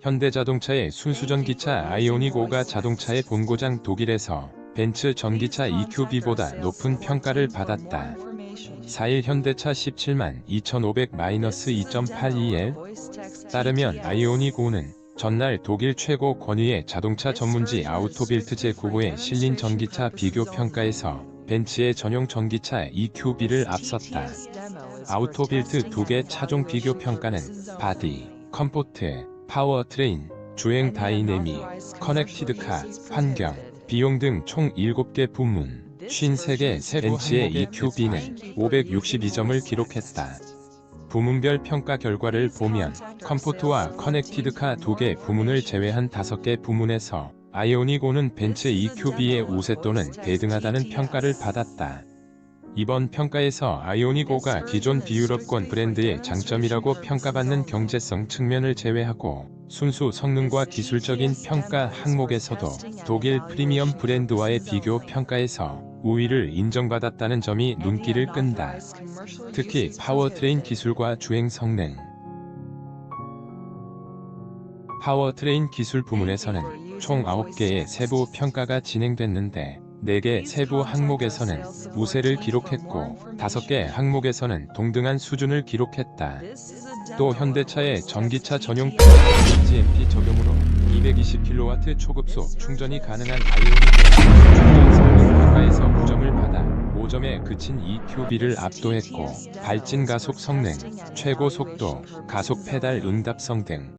현대자동차의 순수전기차 아이오닉 5가 자동차의 본고장 독일에서 벤츠 전기차 EQB보다 높은 평가를 받았다. 4일 현대차 17만 2500-2.82L 따르면 아이오닉 5는 전날 독일 최고 권위의 자동차 전문지 아우토빌트 제9호에 실린 전기차 비교 평가에서 벤츠의 전용 전기차 EQB를 앞섰다. 아우토빌트 두 개 차종 비교 평가는 바디, 컴포트, 파워트레인, 주행 다이내믹, 커넥티드카, 환경, 비용 등 총 7개 부문, 53개 새 벤츠의 EQB는 562점을 기록했다. 부문별 평가 결과를 보면 컴포트와 커넥티드카 두개 부문을 제외한 5개 부문에서 아이오닉 5는 벤츠 EQB의 우세 또는 대등하다는 평가를 받았다. 이번 평가에서 아이오닉 5가 기존 비유럽권 브랜드의 장점이라고 평가받는 경제성 측면을 제외하고 순수 성능과 기술적인 평가 항목에서도 독일 프리미엄 브랜드와의 비교 평가에서 우위를 인정받았다는 점이 눈길을 끈다. 특히 파워트레인 기술과 주행 성능, 파워트레인 기술 부문에서는 총 9개의 세부 평가가 진행됐는데 4개 세부 항목에서는 우세를 기록했고 5개 항목에서는 동등한 수준을 기록했다. 또 현대차의 전기차 전용 GMP 적용으로 220kW 초급속 충전이 가능한 아이오닉 충전 성능 평가에서 9점을 받아 5점에 그친 EQB를 압도했고 발진 가속 성능, 최고 속도, 가속 페달 응답성 등